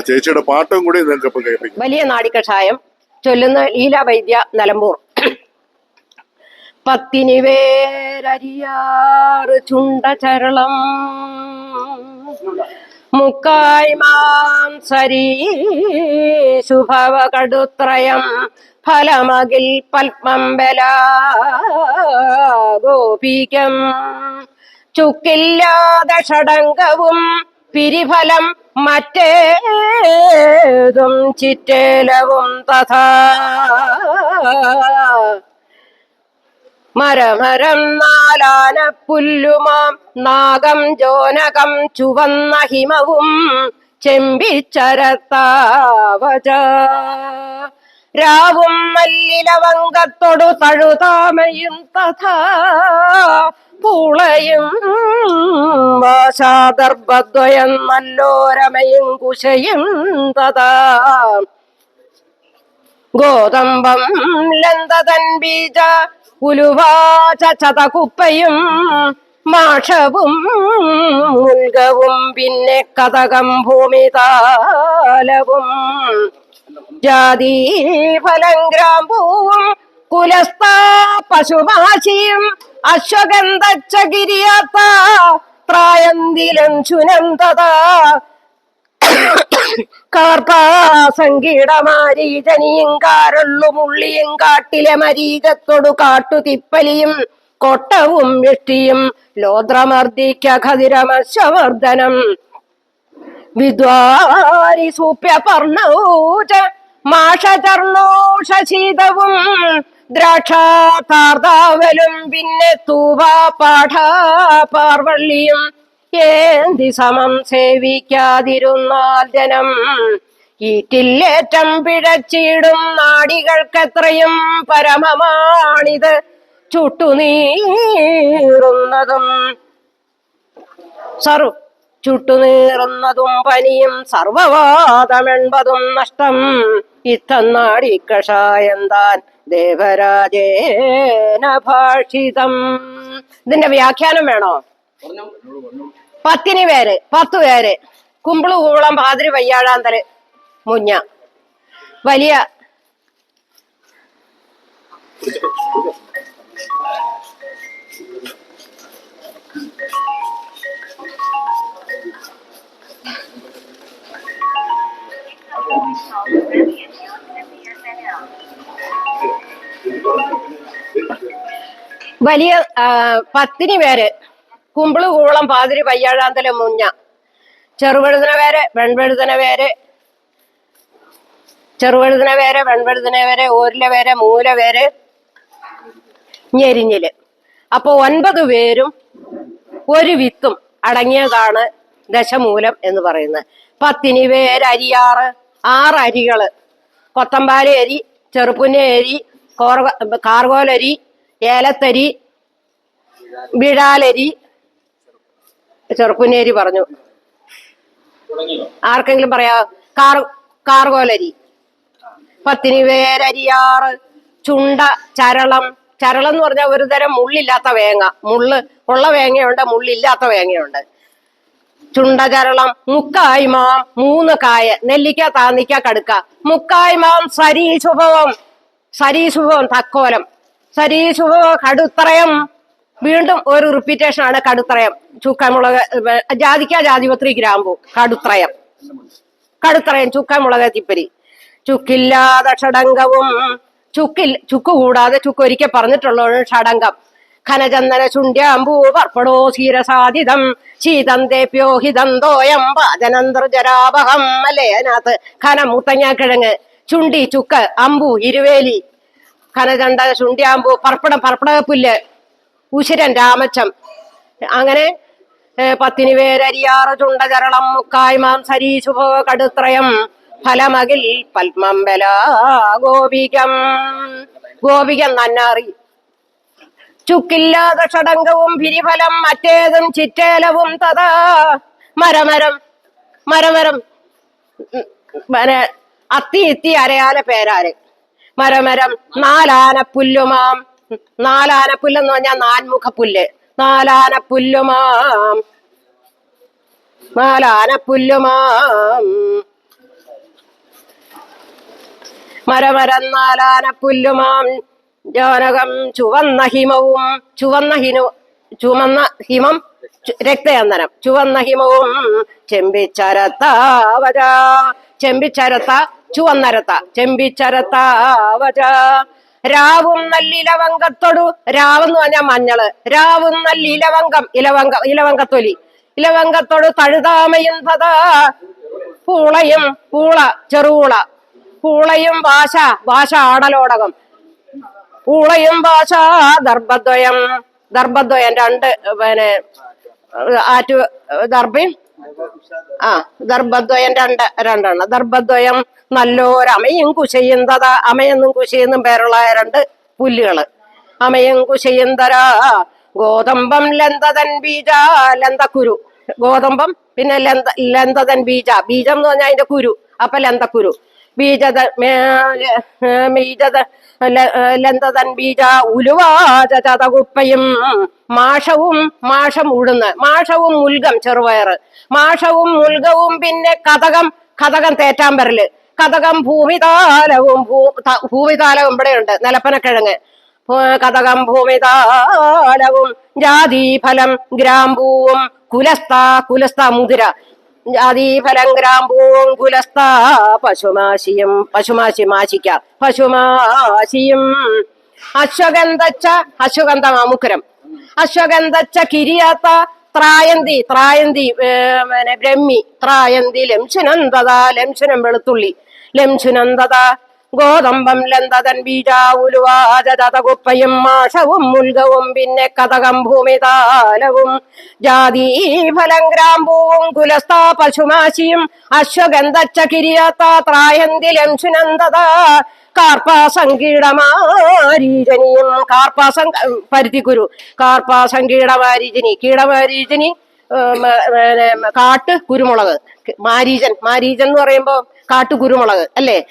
ചേച്ചിയുടെ പാട്ടും കൂടി നിങ്ങൾക്ക് ഇപ്പൊ കേൾപ്പിക്കും. വലിയ നാടിക്കഷായം. ചൊല്ലുന്ന ലീലാവൈദ്യ നിലമ്പൂർ. പത്തിനി വേരരിയാറ് ചുണ്ട ചരളം മുക്കായി മാംസരീ ശുഭവ കടുത്രയം ഫലമകിൽ പത്മംബല ഗോപികം. ചുക്കില്ലാതെ ഷടങ്കവും പിരിഫലം മറ്റേതും ചിറ്റേലവും തഥാ. മരമരം നാലാന പുല്ലുമാം നാഗം ജോനകം ചുവന്ന ഹിമവും ചെമ്പിച്ചരത്താവച. രാവും മല്ലിലവങ്കത്തൊടു തഴുതാമയും തഥാ. പൂളയും വാശാദർഭദ്വയം നല്ലോരമയും കുശയും തഥാ. ഗോതമ്പം ലന്തതൻ ബീജ ഉലുവാചതകുപ്പയും മാഷവും മുൽകവും പിന്നെ കഥകം ഭൂമിതാലവും. ജാതി ഫലം ഗ്രാമ്പൂവും കുലസ്ഥ പശുമാശിയും അശ്വഗന്ധച്ചകിരിയാത്ത പ്രായന്തിലും ചുനന്തതാ കാർപ്പാസങ്കീടമാരീജനിയും കാരള്ളു മുള്ളിയും കാട്ടിലെ മരീകത്തൊടു കാട്ടുതിപ്പലിയും കൊട്ടവും വെഷ്ടിയും ലോദ്രമർദ്ദിക്ക ഖതിരമശവർദ്ധനം വിദ്വാരി സൂപ്യ പർണൗച മാഷചർണോഷശീതവും ദ്രാക്ഷാതാർദാവലും പിന്നെ തൂവ പാഠ പാർവള്ളിയും. ഏന്തി സമം സേവിക്കാതിരുന്നാൽ ജനം ഈറ്റില്ലേറ്റം പിഴച്ചിടും. നാടികൾക്കെത്രയും പരമമാണിത്. ചുട്ടുനീറുന്നതും സർവ ചുട്ടുനീറുന്നതും പനിയും സർവവാദമെൺപതും നഷ്ടം. ഇത്തന്നാടി കഷായം താൻ ദേവരാജേന ഭാഷിതം. ഇതിന്റെ വ്യാഖ്യാനം വേണോ? പത്തിന് പേര് പത്തു പേര്. കുമ്പിളു കൂളം പാതിരി വയ്യാഴാന്തൽ മുഞ്ഞ. വലിയ വലിയ പത്തിനി പേര്. കുമ്പിൾ കൂളം പാതിരി പയ്യാഴാന്തല മുഞ്ഞ. ചെറുവഴുതന പേര് വെൺവഴുതന പേര്. ചെറുവഴുതന പേര് വെൺവഴുതന പേര് ഓരില പേര് മൂല പേര്. ഞെരിഞ്ഞിൽ. അപ്പൊ ഒൻപത് പേരും ഒരു വിത്തും അടങ്ങിയതാണ് ദശമൂലം എന്ന് പറയുന്നത്. പത്തിനി പേര് അരിയാറ്. ആറ് അരികൾ. കൊത്തമ്പാല അരി ചെറുപ്പുന്ന അരി കോർഗ കാർഗോലരി ഏലത്തരി വിഴാലരി ചെറുപ്പുന്നേരി പറഞ്ഞു. ആർക്കെങ്കിലും പറയാ? കാർ കാർഗോലരി. പത്തിനി വേരരിയാറ് ചുണ്ട ചരളം. ചരളം എന്ന് പറഞ്ഞാൽ ഒരു തരം മുള്ളില്ലാത്ത വേങ്ങ. മുള്ള് ഉള്ള വേങ്ങയുണ്ട് മുള്ളില്ലാത്ത വേങ്ങയുണ്ട്. ചുണ്ടചരളം മുക്കായ് മാം മൂന്ന് കായ. നെല്ലിക്ക താന്നിക്ക കടുക്ക. മുക്കായ് മാം സരീശുഭവം സരീശുഭവം തക്കോലം. സരീശുഭവം കടുത്രയം. വീണ്ടും ഒരു റിപ്പീറ്റേഷൻ ആണ് കടുത്രയം. ചുക്കമുളക് ജാതിക്ക ജാതിപത്രി ഗ്രാമ്പു കടുത്രയം. കടുത്രയം ചുക്കമുളക് തിപ്പരി. ചുക്കില്ലാതെ ഷടങ്കവും ചുക്കിൽ ചുക്ക് കൂടാതെ ചുക്ക് ഒരിക്കൽ പറഞ്ഞിട്ടുള്ളത് ഷടങ്കം. ഖനചന്ദന ചുണ്ട്യാമ്പൂ പർപ്പടോ ക്ഷീരസാധിതം ശീതം തേപ്യോഹിതം തോയം പാചനന്തർജരാപഹം അല്ലേ? അതിനകത്ത് ഖന മുത്തങ്ങാക്കിഴങ്ങ് ചുണ്ടി ചുക്ക് അമ്പു ഇരുവേലി ഖനചണ്ട ശുണ്ട്യാമ്പൂ പർപ്പടം പർപ്പടpuല്ല് ഉശിരൻ രാമച്ചം അങ്ങനെ പത്തിനി പേരരിയാറ് ചുണ്ടചരളം മുക്കായ് മാം സരീശുഭ കടുത്രയം ഫലമകിൽ പത്മംബല ഗോപികം ഗോപികം നന്നാറി ചുക്കില്ലാതെ ഷടങ്കവും ഭിരിഫലം മറ്റേതും ചിറ്റേലവും തഥാ മരമരം മരമരം മര അത്തി ഇത്തി അരയാലെ പേരാൽ മരമരം നാലാന പുല്ലുമാം നാലാന പുല്ലെന്ന് പറഞ്ഞാൽ നാൻമുഖ പുല്ല് നാലാന പുല്ലുമാം നാലാന പുല്ലുമാം മരമരന്നാലാന പുല്ലുമാം ജാനകം ചുവന്ന ഹിമവും ചുവന്ന ഹിനു ചുമന്ന ഹിമം രക്തയന്തനം. ചുവന്ന ഹിമവും ചെമ്പിച്ചരത്താവരാ ചെമ്പിച്ചരത്ത ചുവന്നരത്ത ചെമ്പിച്ചരത്താവച രാവും നല്ലിലവങ്കത്തൊടു. രാവെന്ന് പറഞ്ഞാൽ മഞ്ഞൾ. രാവും നല്ലിലവങ്കം. ഇലവങ്ക ഇലവങ്കത്തൊലി. ഇലവങ്കത്തോട് തഴുതാമയും പൂളയും പൂള ചെറുപൂള. പൂളയും ഭാഷ ഭാഷ ആടലോടകം. പൂളയും ഭാഷ ദർഭദ്വയം. ദർഭദ്വയം രണ്ട് പിന്നെ ആറ്റു ദർഭയും ആ ദർഭദ്വയം രണ്ട് രണ്ടെണ്ണം ദർഭദ്വയം നല്ലോരമയും കുശയുന്നത അമയെന്നും കുശയെന്നും പേരുള്ള രണ്ട് പുല്ലുകൾ. അമയും കുശയുന്തരാ തര ഗോതമ്പം ലന്തതൻ ബീജ ലന്തക്കുരു ഗോതമ്പം പിന്നെ ലന്ത ലന്തതൻ ബീജ. ബീജം എന്ന് പറഞ്ഞാൽ അതിന്റെ കുരു അപ്പൊ ലന്തക്കുരു. ബീജത ബീജത ലന്തതൻ ബീജ ഉലുവാചത കുപ്പയും മാഷവും മാഷം ഉഴുന്ന് മാഷവും മുൽഗം ചെറുപയറ്. മാഷവും മുൽഗവും പിന്നെ കഥകം കഥകം തേറ്റാമ്പരൽ. കഥകം ഭൂമിതാലവും ഭൂ ഭൂമിതാലവും ഇവിടെയുണ്ട് നിലപ്പനക്കിഴങ്ങ്. കഥകം ഭൂമിതാലവും ജാതി ഫലം ഗ്രാമ്പൂവും കുലസ്ഥ കുലസ്ഥ മുതിര. ജാതിഫലം ഗ്രാമ്പൂവും കുലസ്ത പശുമാശിയും പശുമാശി മാശിക്ക പശുമാശിയും. അശ്വഗന്ധച്ച അശ്വഗന്ധ മാമുക്കുരം അശ്വഗന്ധച്ച കിരിയാത്ത ത്രായന്തി ത്രായന്തി ബ്രഹ്മി ത്രായന്തി ലംശുനന്ദത ലംശുനം വെളുത്തുള്ളി. ലംശുനന്ദത ഗോതമ്പം ലന്തതൻ ബീജാവുലുവാചതകുപ്പയും മാഷവും മുൽകവും പിന്നെ കഥകം ഭൂമിതാലവും ജാതി ഫലം ഗ്രാമ്പൂവും കുലസ്ഥാ പശുമാശിയും അശ്വഗന്ധച്ച കിരിയാത്ത സുനന്ദത കാർപ്പാസങ്കീടമാരീജനിയും കാർപ്പാസം പരുത്തിക്കുരു കാർപ്പാസങ്കീടമാരീജനി കീടമാരീജനി പിന്നെ കാട്ട് കുരുമുളക് മാരീജൻ മാരീജൻ എന്ന് പറയുമ്പോ കാട്ടു കുരുമുളക് അല്ലേ